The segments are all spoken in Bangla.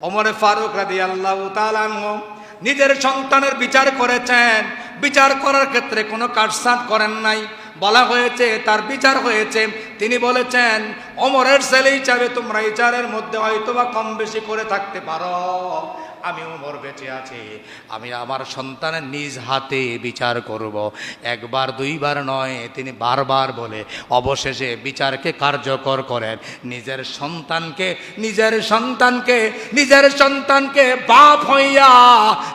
ওমরে ফারুক রাদি আল্লাহ নিজের সন্তানের বিচার করেছেন। বিচার করার ক্ষেত্রে কোনো কাটসাট করেন নাই। বলা হয়েছে, তার বিচার হয়েছে। তিনি বলেছেন অমরের ছেলে হিসাবে তোমরা বিচারের মধ্যে হয়তো বা কম বেশি করে থাকতে পারো। আমি ওমর বেঁচে আছি। আমি আমার সন্তানের নিজ হাতে বিচার করব। একবার, দুইবার নয়, তিনি বারবার বলে, অবশেষে বিচারকে কার্যকর করেন। নিজের সন্তানকে নিজের সন্তানকে নিজের সন্তানকে বাপ হইয়া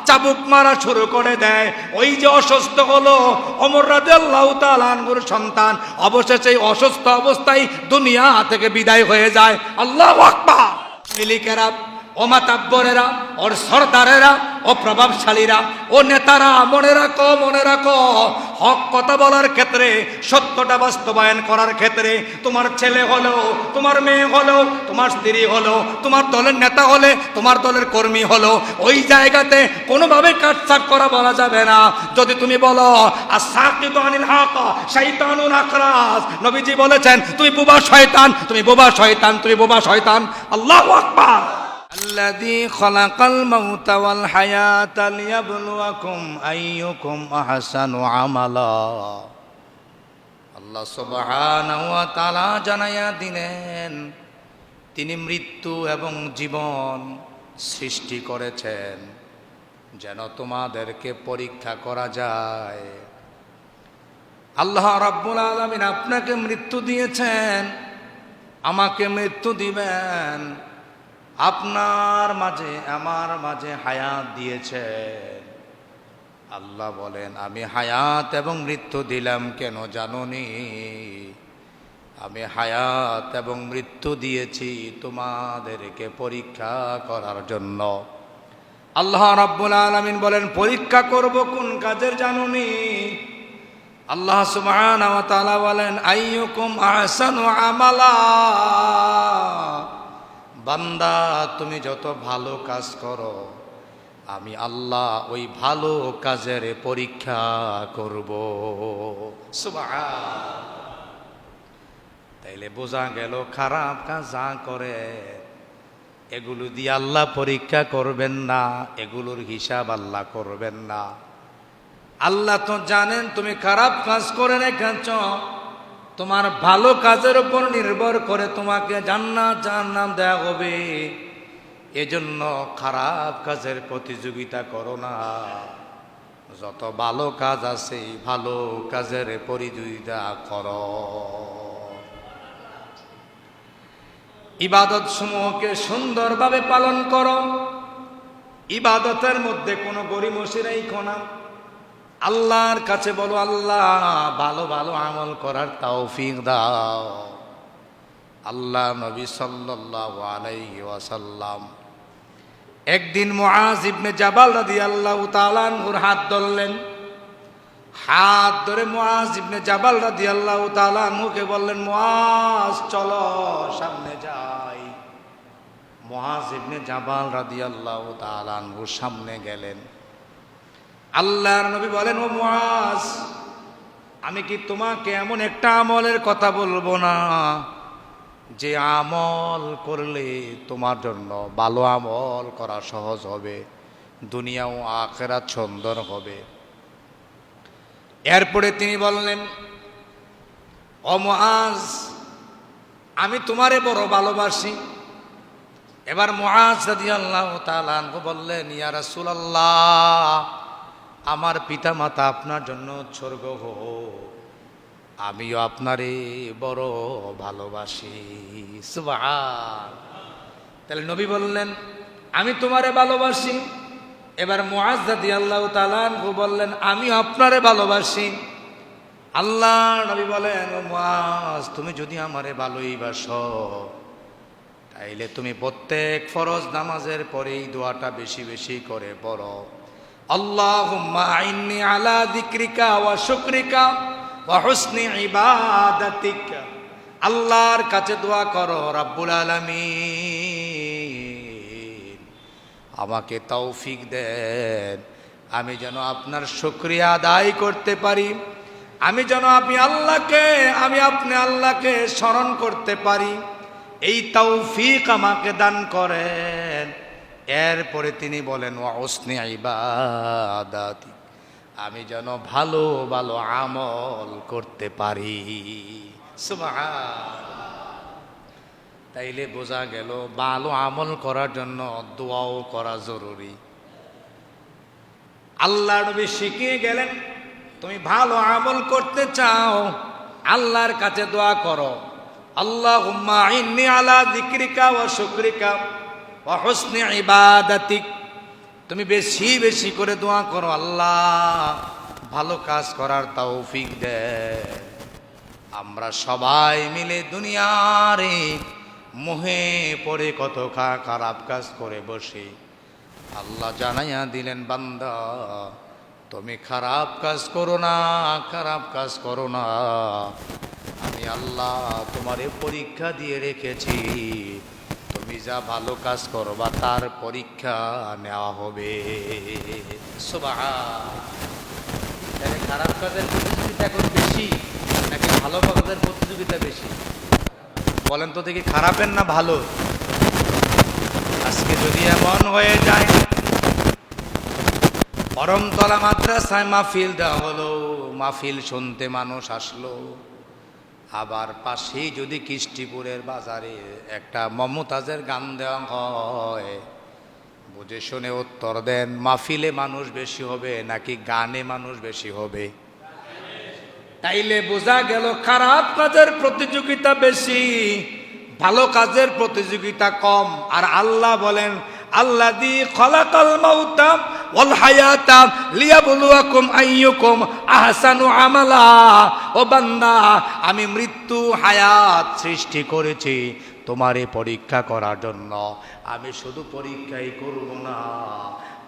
চাবুক মারা শুরু করে দেয়। ওই যে অসুস্থ হলো, অমর রাজু তালানগুর সন্তান, অবশেষে অসুস্থ অবস্থায় দুনিয়া থেকে বিদায় হয়ে যায়। আল্লাহ আকবার! মিলিকেরা ও মাতাব্বরেরা ওর সর্দারেরা, ও প্রভাবশালীরা, ও নেতারা, মনে রাখো মনে রাখো, হক কথা বলার ক্ষেত্রে, সত্যটা বাস্তবায়ন করার ক্ষেত্রে, তোমার ছেলে হলো, তোমার মেয়ে হলো, তোমার স্ত্রী হলো, তোমার দলের নেতা হলে, তোমার দলের কর্মী হলো, ওই জায়গাতে কোনোভাবে কাটছাট করা বলা যাবে না। যদি তুমি বলো আর সাকিত আনিল হাক শৈতানুন নবীজি বলেছেন তুমি বুবা শয়তান, তুমি বোবা শয়তান, তুমি বোবা শয়তান। আল্লাহ আকবার। الذي خلق الموت والحياة ليبلوكم أيكم أحسن عملا আল্লাহ সুবহানাহু ওয়া তাআলা জানাইয়া দিলেন তিনি মৃত্যু এবং জীবন সৃষ্টি করেছেন যেন তোমাদেরকে পরীক্ষা করা যায় আল্লাহ রাব্বুল আলামিন আপনাকে মৃত্যু দিয়েছেন আমাকে মৃত্যু দিবেন আপনার মাঝে, আমার মাঝে হায়াত দিয়েছেন আল্লাহ বলেন, আমি হায়াত এবং মৃত্যু দিলাম কেন জাননি? আমি হায়াত এবং মৃত্যু দিয়েছি তোমাদেরকে পরীক্ষা করার জন্য। আল্লাহ রাব্বুল আলামিন বলেন, পরীক্ষা করব কোন কাজের জানুনি? আল্লাহ তাআলা বলেন, আইয়ুকুম আহসানু আমালা। বান্দা, তুমি যত ভালো কাজ করো, আমি আল্লাহ ওই ভালো কাজের পরীক্ষা করব। তাইলে বোঝা গেল খারাপ কাজ যা করে, এগুলো দিয়ে আল্লাহ পরীক্ষা করবেন না, এগুলোর হিসাব আল্লাহ করবেন না। আল্লাহ তো জানেন, তুমি খারাপ কাজ করে রেখেছ। তোমার ভালো কাজের উপর নির্ভর করে তোমাকে জান্নাত, জাহান্নাম দেয়া হবে। এজন্য খারাপ কাজের প্রতিযোগিতা করো না। যত ভালো কাজ আছে, ভালো কাজের প্রতিযোগিতা কর। ইবাদত সমূহকে সুন্দরভাবে পালন করো। ইবাদতের মধ্যে কোনো গরিমসি রেখো না। আল্লাহর কাছে বলো, আল্লাহ, ভালো ভালো আমল করার তৌফিক দাও। আল্লাহ নবী সাল্লাল্লাহু আলাইহি ওয়াসাল্লাম একদিন মুআজ ইবনে জাবাল রাদিয়াল্লাহু তাআলা আনহুর হাত ধরলেন। হাত ধরে মুআজ ইবনে জাবাল রাদিয়াল্লাহু তাআলা আনহুকে বললেন, মুআজ, চলো সামনে যাই। মুআজ ইবনে জাবাল রাদিয়াল্লাহু তাআলা আনহুর সামনে গেলেন। আল্লাহর নবী বলেন, ও মুআজ, আমি কি তোমাকে এমন একটা আমলের কথা বলব না যে আমল করলে তোমার জন্য ভালো আমল করা সহজ হবে, দুনিয়া ও আখেরাত সুন্দর হবে? এরপরে তিনি বললেন, ও মুআজ, আমি তোমারে বড় ভালোবাসি। এবার মুআজ রাদিয়াল্লাহু তাআলা আনহু বললেন, ইয়া রাসূলুল্লাহ আমার পিতা মাতা আপনার জন্য উৎসর্গ হোক আমিও আপনারে বড় ভালোবাসি। তাহলে নবী বললেন, আমি তোমারে ভালোবাসি। এবার মুআজ্জাদি আল্লাহ তালানহু বললেন আমি আপনারে ভালোবাসি। আল্লাহ নবী বলেন, ও মুআজ, তুমি যদি আমারে ভালোই তাইলে তুমি প্রত্যেক ফরজ নামাজের পরেই দোয়াটা বেশি বেশি করে পড়ো। আল্লাহুম্মা আইন্নি আলা যিকরিকা ওয়া শুকরিকা ওয়া হুসনি ইবাদাতিকা। আল্লাহর কাছে দোয়া করো, রাব্বুল আলামিন। আমাকে তৌফিক দেন। আমি যেন আপনার শুকরিয়া আদায় করতে পারি। আমি যেন আপনি আল্লাহকে, আমি আপনি আল্লাহকে স্মরণ করতে পারি। এই তৌফিক আমাকে দান করেন। এরপরে তিনি বলেন ওসনে ইবাদাতি, আমি যেন ভালো ভালো আমল করতে পারি। তাইলে বোঝা গেল, ভালো আমল করার জন্য দোয়াও করা জরুরি। আল্লাহ নবী শিখিয়ে গেলেন, তুমি ভালো আমল করতে চাও, আল্লাহর কাছে দোয়া করো। আল্লাহ আলা দিক্রিকা ও শুক্রিকা ও হসনে ইবাদাতিক। তুমি বেশি বেশি করে দোয়া করো, আল্লাহ ভালো কাজ করার তৌফিক দে। আমরা সবাই মিলে দুনিয়ারে মোহে পড়ে কত খারাপ কাজ করে বসে। আল্লাহ জানাইয়া দিলেন, বান্দা, তুমি খারাপ কাজ করো না, খারাপ কাজ করো না। আমি আল্লাহ তোমারে পরীক্ষা দিয়ে রেখেছি। তুমি যা ভালো কাজ করবা, তার পরীক্ষা নেওয়া হবে। খারাপ কাজের প্রতিযোগিতা এখন বেশি, নাকি ভালো কাজের প্রতিযোগিতা বেশি? বলেন তো দেখি খারাপের না ভালো? আজকে যদি এমন হয়ে যায়, পরমতলা মাদ্রাসায় মাহফিল দেওয়া হলো, মাহফিল শুনতে মানুষ আসলো। আবার পাশেই যদি কৃষ্টিপুরের বাজারে একটা মমতাজের গান দেওয়া হয়, বুঝে শুনে উত্তর দেন, মাহফিলে মানুষ বেশি হবে নাকি গানে মানুষ বেশি হবে? তাইলে বোঝা গেল খারাপ কাজের প্রতিযোগিতা বেশি, ভালো কাজের প্রতিযোগিতা কম। আর আল্লাহ বলেন আল্লাহ দি খলাকাল মাউতা ওয়াল হায়াতা লিয়াবলুয়াকুম আইয়ুকুম আহসানু আমালা। ও বান্দা, আমি মৃত্যু হায়াত সৃষ্টি করেছি তোমারে পরীক্ষা করার জন্য। আমি শুধু পরীক্ষাই করব না।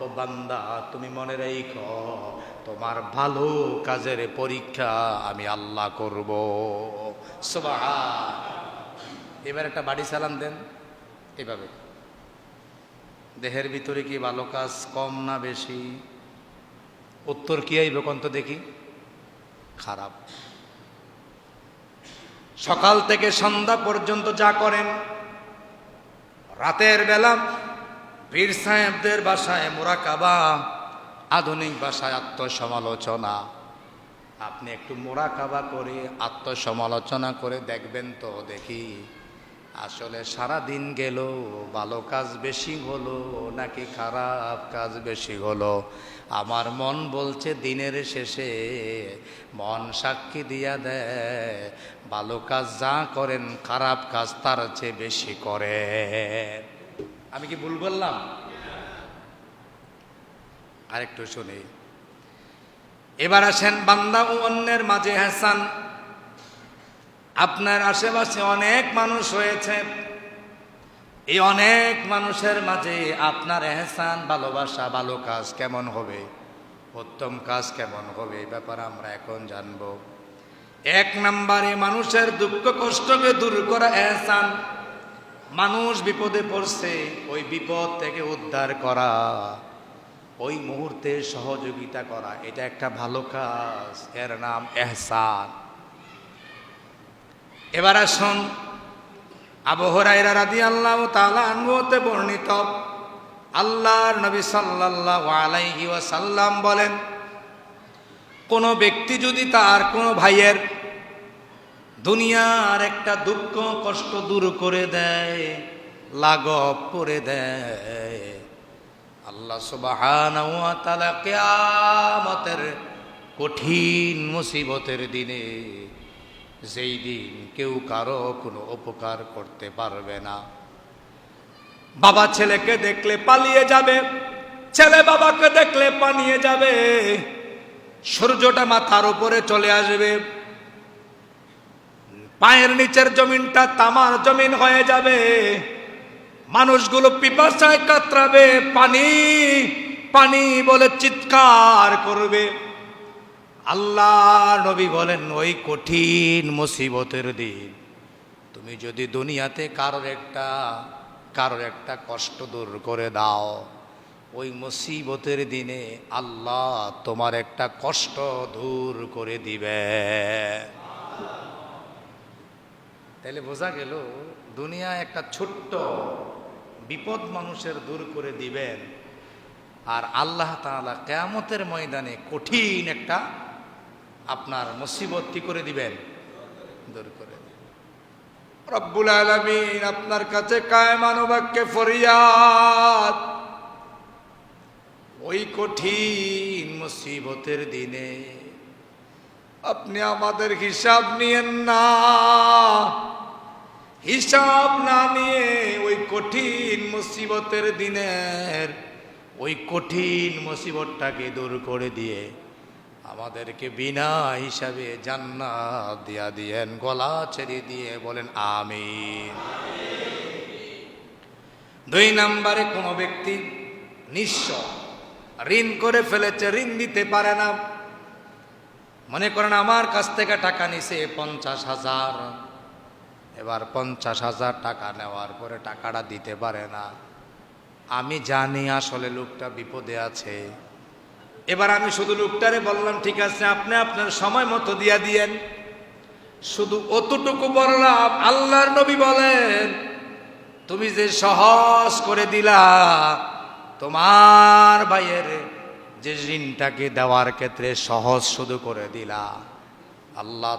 ও বান্দা, তুমি মনে রেখো, তোমার ভালো কাজের পরীক্ষা আমি আল্লাহ করব। সুবহান। এবার একটা বাড়ি সালাম দেন। এভাবে। দেহের ভিতরে কি ভালো কাজ কম না বেশি? উত্তর কি আইব কন্ত দেখি? খারাপ। সকাল থেকে সন্ধ্যা পর্যন্ত যা করেন, রাতের বেলা পীর সাহেবদের বাসায় মোরাকাবা, আধুনিক ভাষায় আত্মসমালোচনা। আপনি একটু মোরাকাবা করে আত্মসমালোচনা করে দেখবেন তো, দেখি। আসলে সারা দিন গেল, ভালো কাজ বেশি হলো, নাকি খারাপ কাজ বেশি হলো? আমার মন বলছে দিনের শেষে, মন সাক্ষী দিয়া দেয়, ভালো কাজ যা করেন, খারাপ কাজ তার চেয়ে বেশি করে। আমি কি ভুল বললাম? আরেকটু শুনি। এবার আসেন বান্দা ও অন্যের মাঝে হাসান। আপনার আশেপাশে অনেক মানুষ হয়েছে এই অনেক মানুষের মাঝে আপনার এহসান, ভালোবাসা, ভালো কাজ কেমন হবে? উত্তম কাজ কেমন হবে? এই ব্যাপারে আমরা এখন জানব। এক নম্বরে মানুষের দুঃখ কষ্টকে দূর করা এহসান। মানুষ বিপদে পড়ছে, ওই বিপদ থেকে উদ্ধার করা। ওই মুহূর্তে সহযোগিতা করা, এটা একটা ভালো কাজ। এর নাম এহসান। এবার আসুন আবহরাইরা রাদি আল্লাহ তালা বর্ণিত আল্লাহর নবী সাল্লাহ আলাইহি ওয়াসাল্লাম বলেন, কোনো ব্যক্তি যদি তার কোনো ভাইয়ের দুনিয়ার একটা দুঃখ কষ্ট দূর করে দেয় লাগব করে দেয়, আল্লাহ তাআলা কিয়ামতের কঠিন মুসিবতের দিনে যেই দিন কেউ কারও কোনো উপকার করতে পারবে না। বাবা ছেলেকে দেখলে পালিয়ে যাবে, ছেলে বাবাকে দেখলে পালিয়ে যাবে। সূর্যটা মাথার উপরে চলে আসবে। পায়ের নিচের জমিনটা তামার জমিন হয়ে যাবে। মানুষগুলো পিপাসায় কাতরাবে, পানি পানি বলে চিৎকার করবে। আল্লাহ নবী বলেন, ওই কঠিন মুসিবতের দিন তুমি যদি দুনিয়াতে কারোর একটা কারোর একটা কষ্ট দূর করে দাও, ওই মুসিবতের দিনে আল্লাহ তোমার একটা কষ্ট দূর করে দিবে। তাহলে বোঝা গেল দুনিয়া একটা ছোট্ট বিপদ মানুষের দূর করে দিবেন, আর আল্লাহ তাআলা কেয়ামতের ময়দানে কঠিন একটা আপনার মুসিবত কি করে দিবেন? দূর করে। রব্বুল আলামিন আপনার কাছে কায়মানুবাক্যে ফরিয়াদ। ওই কঠিন মুসিবতের দিনে আপনি আমাদের হিসাব নিয়েন না। হিসাব না নিয়ে ওই কঠিন মুসিবতের দিনের ওই কঠিন মুসিবতটাকে দূর করে দিয়ে আমাদেরকে বিনা হিসাবে জান্নাত দিয়া দিয়েন, গলা ছেড়ে দিয়ে বলেন, আমিন। দুই নম্বরে কোনো ব্যক্তি নিঃস্ব, ঋণ করে ফেলেছে, ঋণ দিতে পারে না। মনে করেন, আমার কাছ থেকে টাকা নিছে পঞ্চাশ হাজার। এবার পঞ্চাশ হাজার টাকা নেওয়ার পরে টাকাটা দিতে পারে না। আমি জানি আসলে লোকটা বিপদে আছে। এবার আমি শুধু লোকটারে বললাম, ঠিক আছে, আপনি আপনার সময় মতো দিয়া দিয়েন। শুধু অতটুকু বললাম, আল্লাহর নবী বলেন, তুমি যে সহজ করে দিলা, তোমার ভাইয়ের যে ঋণটাকে দেওয়ার ক্ষেত্রে সহজ শুধু করে দিলা। আল্লাহ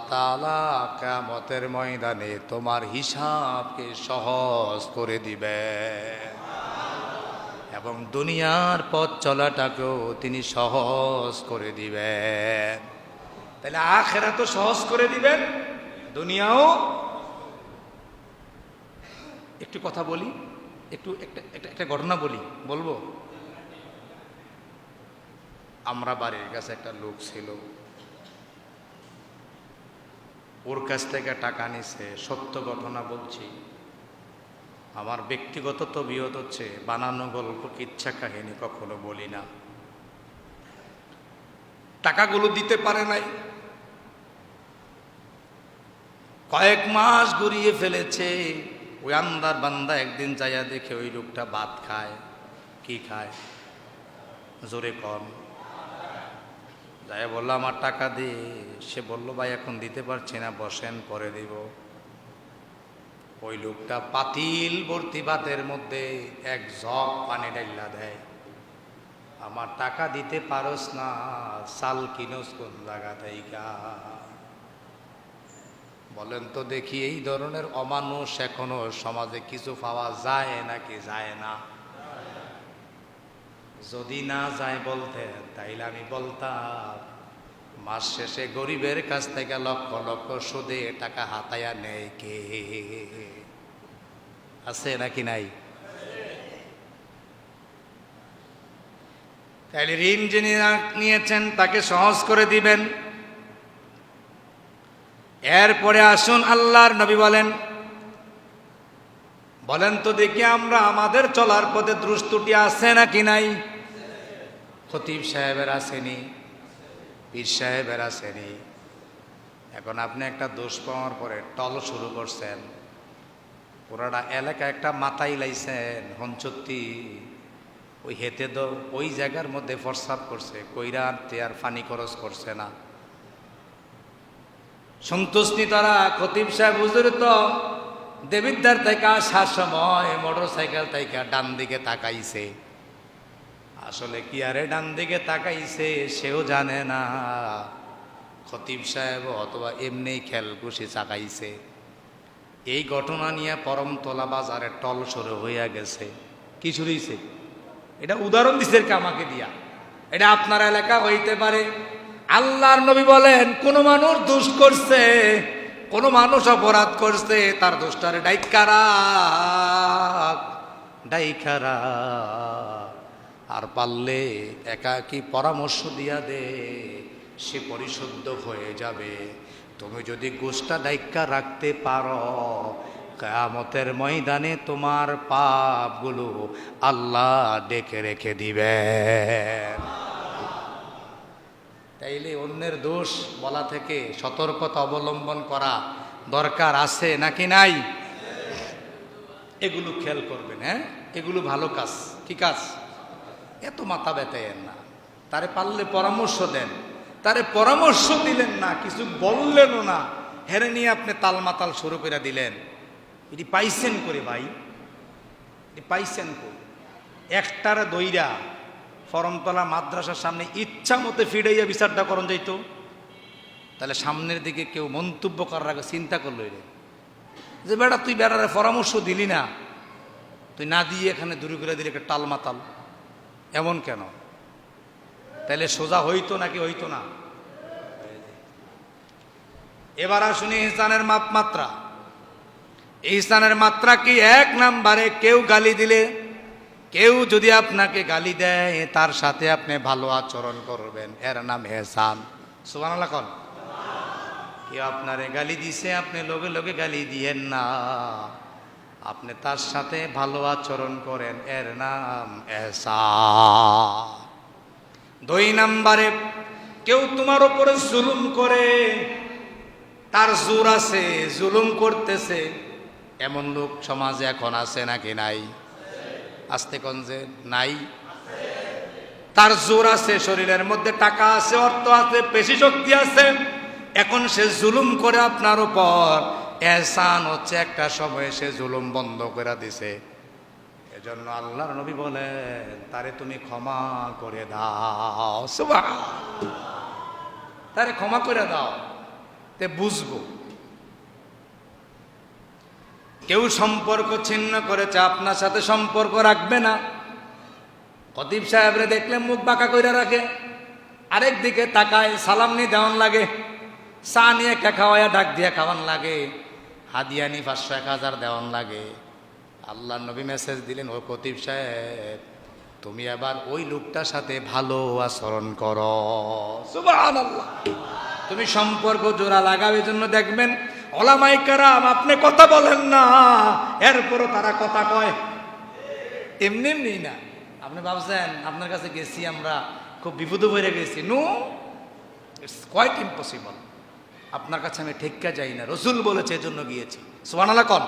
কামতের ময়দানে তোমার হিসাবকে সহজ করে দিবে এবং দুনিয়ার পথ চলাটাকেও তিনি সহজ করে দিবেন। তাহলে আখেরা তো সহজ করে দিবেন, দুনিয়াও। একটু কথা বলি, একটু, একটা একটা ঘটনা বলি, বলব? আমরা বাড়ির কাছে একটা লোক ছিল। ওর কাছ থেকে টাকা নিছে, সত্য ঘটনা বলছি। আমার ব্যক্তিগত তবিয়ত হচ্ছে, বানানো গল্প কিচ্ছা কাহিনী কখনো বলি না। টাকাগুলো দিতে পারে নাই। কয়েক মাস ঘুরিয়ে ফেলেছে। ওই আন্দার বান্দা একদিন যাইয়া দেখে ওই লোকটা ভাত খায়, কি খায়? জোরে কম যাই বলল, আমার টাকা দে। সে বলল, ভাই, এখন দিতে পারছি না, বসেন, পরে দিব। ওই লোকটা পাতিল ভর্তি ভাতের মধ্যে এক জগ পানি ডাইলা দেয়। আমার টাকা দিতে পারস না, সাল কিনস কোন জায়গা থেকে বলেন তো দেখি এই ধরনের অমানুষ এখনও সমাজে কিছু পাওয়া যায় নাকি যায় না? যদি না যায় বলতেন, তাইলে আমি বলতাম মাস শেষে গরিবের কাছ থেকে লক্ষ লক্ষ সুদে টাকা হাতায়া নেয় কে? আছে নাকি নাই? তাহলে ঋণ যিনি নিয়েছেন, তাকে সহজ করে দিবেন। এরপরে আসুন, আল্লাহর নবী বলেন বলেন তো দেখি আমরা আমাদের চলার পথে দ্রুস্তুটি আছে নাকি নাই? খতিব সাহেবের আসেনি। পীর সাহেবের আসেনি। এখন আপনি একটা দোষ পাওয়ার পরে টল শুরু করছেন। পুরাটা এলাকা একটা মাথায় লাইছেন হঞ্চত্তি ওই হেতে তো ওই জায়গার মধ্যে ফরসাদ করছে, কইরা আনতে আর ফানি খরচ করছে না। সন্তুষ্টি তারা, খতিব সাহেব, হুজুর তো দেবিদ্দার থেকে আসার সময় মোটর সাইকেল থেকে ডান দিকে তাকাইছে। আসলে কি আরে ডান দিকে তাকাইছে, সেও জানে না। খতিব সাহেব অথবা এমনি খেলকুশি চাকাইছে। এই ঘটনা নিয়ে পরমতলা বাজারে টল সরে হইয়া গেছে। কি শুরুইছে এটা উদাহরণ দিছে আমাকে দিয়া? এটা আপনার এলাকা হইতে পারে। আল্লাহর নবী বলেন, কোন মানুষ দোষ করছে, কোন মানুষ অপরাধ করছে, তার দোষটারে ডাইকারা ডাইকারা আর পারলে একাকি পরামর্শ দিয়া দে, সে পরিশুদ্ধ হয়ে যাবে। তুমি যদি গোষ্ঠা ডাইকা রাখতে পারো, কেয়ামতের ময়দানে তোমার পাপগুলো আল্লাহ ডেকে রেখে দিবেন। তাইলে অন্যের দোষ বলা থেকে সতর্কতা অবলম্বন করা দরকার আছে নাকি নাই? এগুলো খেয়াল করবেন হ্যাঁ? এগুলো ভালো কাজ, কি কাজ? এত মাথা ব্যথায়েন না। তারে পারলে পরামর্শ দেন। তারে পরামর্শ দিলেন না, কিছু বললেনও না। হেরে নিয়ে আপনি তালমাতাল শুরু করে দিলেন। এটি পাইছেন করে ভাই? এ পাইছেন কই? একটার দইরা ফরমতলা মাদ্রাসার সামনে ইচ্ছা মতো ফিরাইয়া বিচারটা করন যাইতো। তাহলে সামনের দিকে কেউ মন্তব্য করার আগে চিন্তা করল রে যে বেটা, তুই বেড়ারে পরামর্শ দিলি না। তুই না দিয়ে এখানে দূরে করে দিলে একটা টাল মাতাল এমন কেন? তাহলে সোজা হইতো নাকি হইতো না? এবার আসুন ইহসানের মাপ মাত্রা। ইহসানের মাত্রা কি এক নাম্বারে কেউ গালি দিলে? কেউ যদি আপনাকে গালি দেয়, তার সাথে আপনি ভালো আচরণ করবেন। এর নাম এহসান। সুবান কন। কেউ আপনারে গালি দিছে, আপনি লগে লগে গালি দিয়েন না। আপনি তার সাথে ভালো আচরণ করেন, এর নাম এহসান দুই নাম্বারে, কেউ তোমার উপরে জুলুম করে, তার জোর আছে, জুলুম করতেছে। এমন লোক সমাজে এখন আছে নাকি নাই? আসতে কোন যে, নাই? তার জোর আছে শরীরের মধ্যে টাকা আছে, অর্থ আছে, পেশি শক্তি আছে। এখন সে জুলুম করে আপনার উপর। এহসান হচ্ছে একটা সময় সে জুলুম বন্ধ করে দিছে। এজন্য আল্লাহর নবী বলেন, তারে তুমি ক্ষমা করে দাও। তারে ক্ষমা করে দাও। তে বুঝব। কেউ সম্পর্ক ছিন্ন করেছে, আপনার সাথে সম্পর্ক রাখবে না। কতিব সাহেবরে দেখলে মুখ বাঁকা করে রাখে। আরেক দিকে তাকায়, সালাম নিয়ে দেওয়ান লাগে। চা নিয়ে কে খাওয়াইয়া ডাক দিয়ে খাওয়ান লাগে। হাদিয়ানি পাঁচশো এক হাজার দেওয়ান লাগে। আল্লাহ নবী মেসেজ দিলেন, ও কতিব সাহেব, তুমি আবার ওই লোকটার সাথে ভালো আচরণ করো। তুমি সম্পর্ক জোড়া লাগাবে জন্য দেখবেন ওলামাই কারাম আপনি কথা বলেন না, এরপরও তারা কথা কয়। এমনি এমনি না। আপনি ভাবছেন, আপনার কাছে গেছি আমরা, খুব বিপদে পড়ে গেছি। নো ইটস কোয়াইট ইম্পসিবল আপনার কাছে আমি ঠেক্কা যাই না। রসুল বলেছে, এজন্য গিয়েছি। সোয়ানালা কন।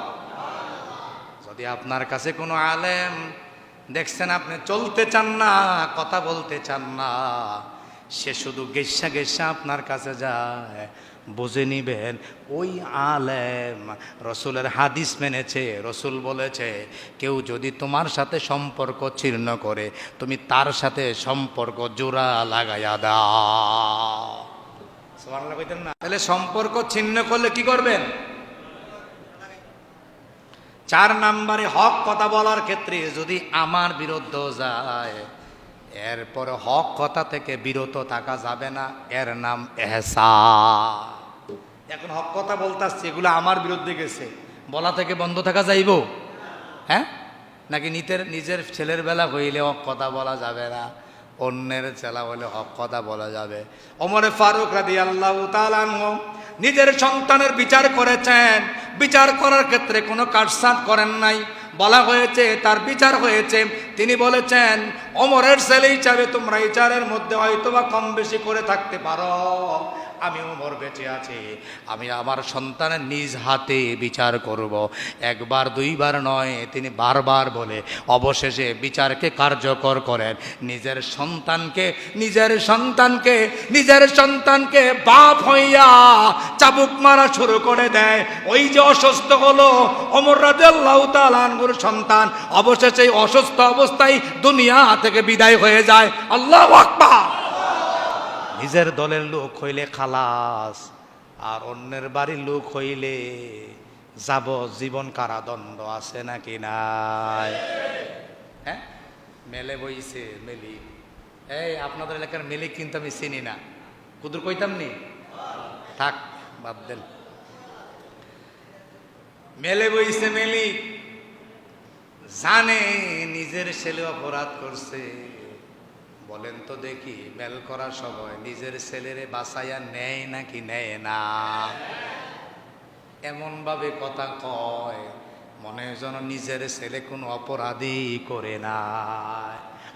যদি আপনার কাছে কোনো আলেম দেখছেন, আপনি চলতে চান না, কথা বলতে চান না, সে শুধু গেসা গেসা আপনার কাছে যায়। বুঝে নিবেন, ওই আলেম রসুলের হাদিস মেনেছে। রসুল বলেছে, কেউ যদি তোমার সাথে সম্পর্ক ছিন্ন করে, তুমি তার সাথে সম্পর্ক জোড়া লাগাইয়া দাও। তাহলে সম্পর্ক ছিন্ন করলে কি করবেন? চার নাম্বারে হক কথা বলার ক্ষেত্রে যদি আমার বিরুদ্ধ যায়, এরপরে হক কথা থেকে বিরত থাকা যাবে না, এর নাম এহসা এখন হক কথা বলতে আসছে, এগুলো আমার বিরুদ্ধে গেছে। বলা থেকে বন্ধ থাকা যাইব? হ্যাঁ? নাকি নিজের নিজের ছেলের বেলা হইলে হক কথা বলা যাবে না? অন্যের চেলা বলে হক কথা বলা যাবে। অমরে ফারুক রাদি আল্লাহ নিজের সন্তানের বিচার করেছেন। বিচার করার ক্ষেত্রে কোনো কাটসাট করেন নাই। বলা হয়েছে, তার বিচার হয়েছে। তিনি বলেছেন অমরের ছেলে হিসাবে তোমরা বিচারের মধ্যে হয়তো বা কম বেশি করে থাকতে পারো। আমি ওমর বেঁচে আছি, আমি আমার সন্তানের নিজ হাতে বিচার করব। একবার, দুইবার নয়, তিনি বারবার বলে অবশেষে বিচারকে কার্যকর করেন। নিজের সন্তানকে নিজের সন্তানকে নিজের সন্তানকে বাপ হইয়া চাবুক মারা শুরু করে দেয়। ওই যে অসুস্থ হলো অমর রাজু তালানগুর সন্তান, অবশেষে অসুস্থ অবস্থায় দুনিয়া থেকে বিদায় হয়ে যায়। আল্লাহ আকবার! নিজের দলের লোক হইলে খালাস, আর অন্যের বাড়ির লোক হইলে যাব, জীবন কারাদণ্ড আছে নাকি নাই? হ্যাঁ? মেলে বইছে, মেলি। এই, আপনাদের এলাকার মেলিক কিন্তু আমি চিনি না। কুদুর কইতাম নি? থাক, বাদ দেন। মেলে বইছে, মেলিক। জানে নিজের ছেলে অপরাধ করছে। বলেন তো দেখি, মেল করার সময় নিজের ছেলেরে বাসাইয়া নেয় নাকি নেয় না? এমনভাবে কথা কয়, মনে যেন নিজের ছেলে কোনো অপরাধী করে না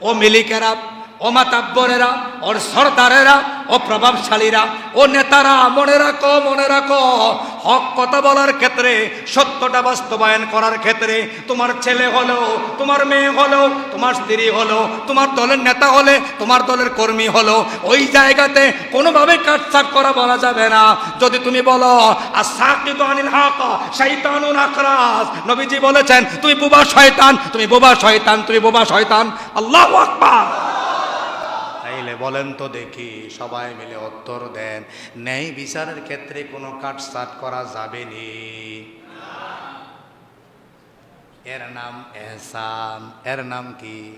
ও মিলিকেরা ও মাতাব্বরেরা, ওর সর্দারেরা, ও প্রভাবশালীরা, ও নেতারা, মনে রাখো মনে রাখো, হক কথা বলার ক্ষেত্রে, সত্যটা বাস্তবায়ন করার ক্ষেত্রে, তোমার ছেলে হলো, তোমার মেয়ে হলো, তোমার স্ত্রী হলো, তোমার দলের নেতা হলে, তোমার দলের কর্মী হলো, ওই জায়গাতে কোনোভাবে কাটছাট করা বলা যাবে না। যদি তুমি বলো আর সাকিত আনিল হক শৈতানুন আখরাস নবীজি বলেছেন, তুমি বোবা শয়তান, তুমি বোবা শয়তান, তুমি বোবা শয়তান। আল্লাহ আকবার। বলেন তো দেখি, সবাই মিলে উত্তর দেন। ন্যায় বিচারের ক্ষেত্রে কোনো কাটসাট করা যাবে নি। এর নাম এহসান। এর নাম কি?